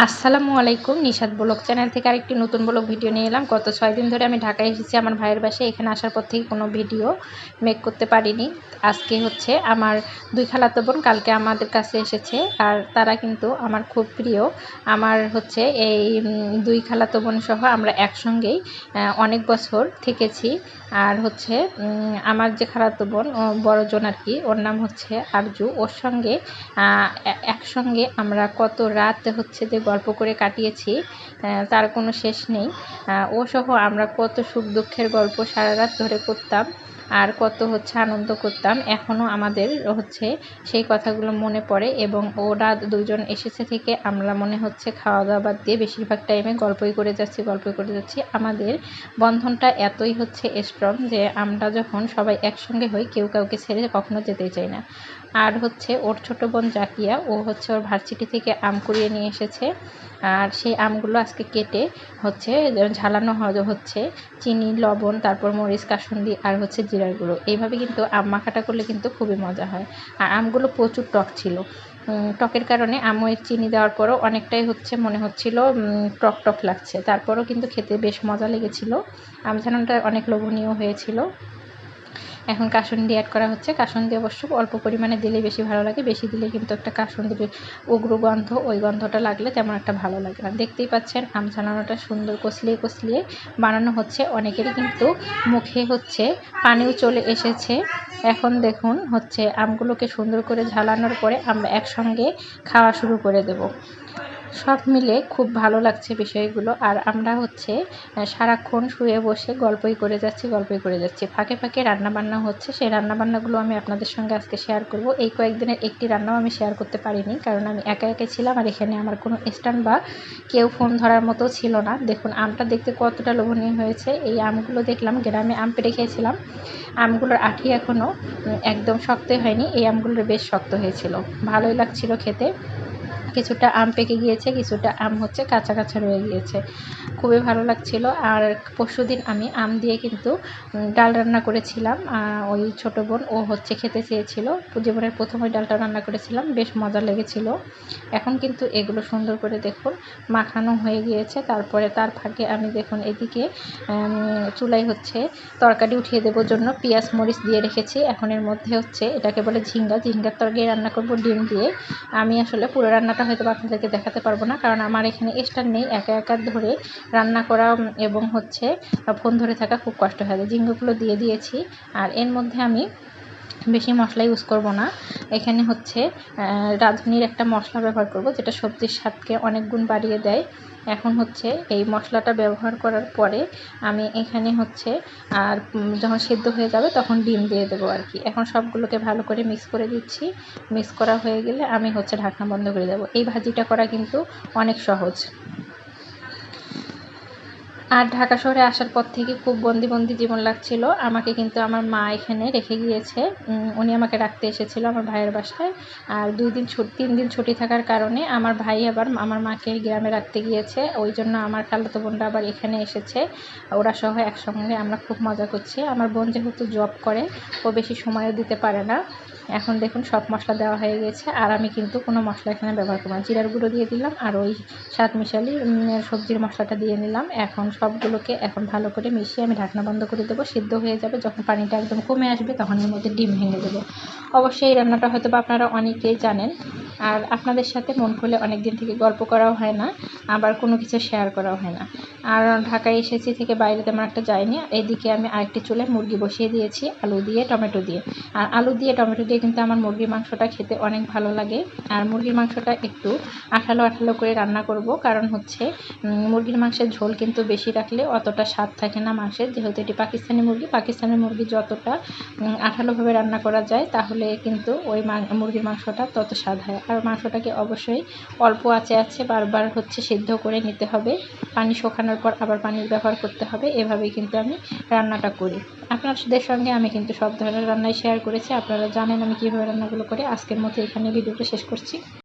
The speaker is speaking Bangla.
আসসালামু আলাইকুম নিশাদ ব্লগ চ্যানেল থেকে আরেকটি নতুন ব্লগ ভিডিও নিয়ে এলাম। গত ছয় দিন ধরে আমি ঢাকায় এসেছি আমার ভাইয়ের বাসায়। এখানে আসার পর থেকে কোনো ভিডিও মেক করতে পারিনি। আজকে হচ্ছে আমার দুই খালাতো বোন, কালকে আমাদের কাছে এসেছে আর তারা কিন্তু আমার খুব প্রিয়। আমার হচ্ছে এই দুই খালাতো বোন সহ আমরা একসঙ্গেই অনেক বছর থেকেছি। আর হচ্ছে আমার যে খালাতো বোন বড় জন আর কি, ওর নাম হচ্ছে আরজু। ওর সঙ্গে একসঙ্গে আমরা কত রাত হচ্ছে যে গল্প করে কাটিয়েছি তার কোনো শেষ নেই। ও সহ আমরা কত সুখ দুঃখের গল্প সারা রাত ধরে করতাম। আর কত হচ্ছে আনন্দ করতাম। এখনও আমাদের হচ্ছে সেই কথাগুলো মনে পড়ে এবং ওরা দুজন এসেছে থেকে আমরা মনে হচ্ছে খাওয়া দাওয়া বাদ দিয়ে বেশিরভাগ টাইমে গল্পই করে যাচ্ছি, গল্পই করে যাচ্ছি। আমাদের বন্ধনটা এতই হচ্ছে স্ট্রং যে আমরা যখন সবাই একসঙ্গে হই, কেউ কাউকে ছেড়ে কখনো যেতে চাই না। আর হচ্ছে ওর ছোট বোন জাকিয়া, ও হচ্ছে ওর ভার্সিটি থেকে আম কুড়িয়ে নিয়ে এসেছে। আর সেই আমগুলো আজকে কেটে হচ্ছে ঝালানো হচ্ছে চিনি, লবণ, তারপর মরিচ, কাসুন্দি আর হচ্ছে জিরার গুঁড়ো এইভাবে কিন্তু আম মাখাটা করলে কিন্তু খুবই মজা হয়। আর আমগুলো প্রচুর টক ছিল। টকের কারণে আমের চিনি দেওয়ার পরও অনেকটাই হচ্ছে মনে হচ্ছিল টক টক লাগছে। তারপরও কিন্তু খেতে বেশ মজা লেগেছিল। আম ঝালানোটা অনেক লোভনীয় হয়েছিল। এখন কাসুন্দি অ্যাড করা হচ্ছে। কাসুন্দি অবশ্য অল্প পরিমাণে দিলে বেশি ভালো লাগে। বেশি দিলে কিন্তু একটা কাসুন্দির উগ্র গন্ধ, ওই গন্ধটা লাগলে তেমন একটা ভালো লাগে না। দেখতেই পাচ্ছেন আম ছানানোটা সুন্দর কষলিয়ে কষলিয়ে বানানো হচ্ছে। অনেকেরই কিন্তু মুখে হচ্ছে, পানিও চলে এসেছে। এখন দেখুন হচ্ছে আমগুলোকে সুন্দর করে ঝালানোর পরে আমরা একসঙ্গে খাওয়া শুরু করে দেব। সব মিলে খুব ভালো লাগছে বিষয়গুলো। আর আমরা হচ্ছে সারাক্ষণ শুয়ে বসে গল্পই করে যাচ্ছি, গল্পই করে যাচ্ছি। ফাঁকে ফাঁকে রান্নাবান্না হচ্ছে, সেই রান্নাবান্নাগুলো আমি আপনাদের সঙ্গে আজকে শেয়ার করব। এই কয়েকদিনের একটি রান্নাও আমি শেয়ার করতে পারিনি, কারণ আমি একা একা ছিলাম আর এখানে আমার কোনো স্ট্যান্ড বা কেউ ফোন ধরার মতো ছিল না। দেখুন, আমটা দেখতে কতটা লোভনীয় হয়েছে। এই আমগুলো দেখলাম, গ্রামে আম পেড়ে খেয়েছিলাম। আমগুলোর আঠি এখনও একদম শক্তই হয়নি। এই আমগুলোর বেশ শক্ত হয়েছিল। ভালোই লাগছিল খেতে। কিছুটা আম পেকে গিয়েছে, কিছুটা আম হচ্ছে কাঁচা কাঁচা রয়ে গিয়েছে। খুবই ভালো লাগছিল। আর পরশু দিন আমি আম দিয়ে কিন্তু ডাল রান্না করেছিলাম। ওই ছোটো বোন, ও হচ্ছে খেতে চেয়েছিল। জীবনের প্রথম ওই ডালটা রান্না করেছিলাম, বেশ মজা লেগেছিল। এখন কিন্তু এগুলো সুন্দর করে দেখুন, মাখানো হয়ে গিয়েছে। তারপরে তার ফাঁকে আমি দেখুন, এদিকে চুলাই হচ্ছে তরকারি উঠিয়ে দেওয়ার জন্য পেঁয়াজ মরিচ দিয়ে রেখেছি। এখন এর মধ্যে হচ্ছে এটাকে বলে ঝিঙ্গা। ঝিঙ্গার তরকারি রান্না করব ডিম দিয়ে। আমি আসলে পুরো রান্নাটা রান্নাটা হয়তো আপনাদেরকে দেখাতে পারব না, কারণ আমার এখানে স্টার নেই, একা একা ধরে রান্না করা এবং হচ্ছে ফোন ধরে থাকা খুব কষ্ট হয়। ঝিঙ্গুগুলো দিয়ে দিয়েছি, আর এর মধ্যে আমি বেশি মশলা ইউজ করব না। এখানে হচ্ছে রাঁধুনির একটা মশলা ব্যবহার করব, যেটা সবজির স্বাদকে অনেক গুণ বাড়িয়ে দেয়। এখন হচ্ছে এই মশলাটা ব্যবহার করার পরে আমি এখানে হচ্ছে, আর যখন সেদ্ধ হয়ে যাবে তখন ডিম দিয়ে দেবো আর কি। এখন সবগুলোকে ভালো করে মিক্স করে দিচ্ছি। মিক্স করা হয়ে গেলে আমি হচ্ছে ঢাকনা বন্ধ করে দেবো। এই ভাজিটা করা কিন্তু অনেক সহজ। আর ঢাকা শহরে আসার পর থেকে খুব বন্দি বন্দি জীবন লাগছিল। আমাকে কিন্তু আমার মা এখানে রেখে গিয়েছে। উনি আমাকে রাখতে এসেছিল আমার ভাইয়ের বাসায়। আর দুই দিন ছুটি, তিন দিন ছুটি থাকার কারণে আমার ভাই আবার আমার মাকে গ্রামে রাখতে গিয়েছে। ওই জন্য আমার খালাতো বোনরা আবার এখানে এসেছে। ওরা সহ একসঙ্গে আমরা খুব মজা করছি। আমার বোন যেহেতু জব করে, ও বেশি সময়ও দিতে পারে না। এখন দেখুন সব মশলা দেওয়া হয়ে গেছে। আর আমি কিন্তু কোনো মশলা এখানে ব্যবহার করব না। জিরার গুঁড়ো দিয়ে দিলাম আর ওই সাত মিশালি সবজির মশলাটা দিয়ে নিলাম। এখন সবগুলোকে এখন ভালো করে মিশিয়ে আমি ঢাকনা বন্ধ করে দেবো। সিদ্ধ হয়ে যাবে। যখন পানিটা একদম কমে আসবে তখন এর মধ্যে ডিম ভেঙে দেবো। অবশ্যই এই রান্নাটা হয়তো বা আপনারা অনেকেই জানেন। আর আপনাদের সাথে মন খুলে অনেক দিন থেকে গল্প করাও হয় না। আবার কোনো কিছু শেয়ার করাও হয় না। আর ঢাকায় এসেছি থেকে বাইরে তেমন একটা যায়নি এদিকে আমি আরেকটি চুলে মুরগি বসিয়ে দিয়েছি, আলু দিয়ে, টমেটো দিয়ে। আর আলু দিয়ে, টমেটো দিয়ে কিন্তু আমার মুরগির মাংসটা খেতে অনেক ভালো লাগে। আর মুরগির মাংসটা একটু আঠালো আঠালো করে রান্না করব, কারণ হচ্ছে মুরগির মাংসের ঝোল কিন্তু বেশি রাখলে অতটা স্বাদ থাকে না মাংসের। যেহেতু এটি পাকিস্তানি মুরগি পাকিস্তানি মুরগি যতটা আঠালোভাবে রান্না করা যায়, তাহলে কিন্তু ওই মুরগির মাংসটা তত স্বাদ হয়। আর মাংসটাকে অবশ্যই অল্প আঁচে আছে বারবার হচ্ছে সিদ্ধ করে নিতে হবে। পানি শুকানোর পর আবার পানির ব্যবহার করতে হবে। এভাবেই কিন্তু আমি রান্নাটা করি। আপনাদের সঙ্গে আমি কিন্তু সব ধরনের রান্নাই শেয়ার করেছি। আপনারা জানেন আমি কীভাবে রান্নাগুলো করি। আজকের মতো এখানে ভিডিওটা শেষ করছি।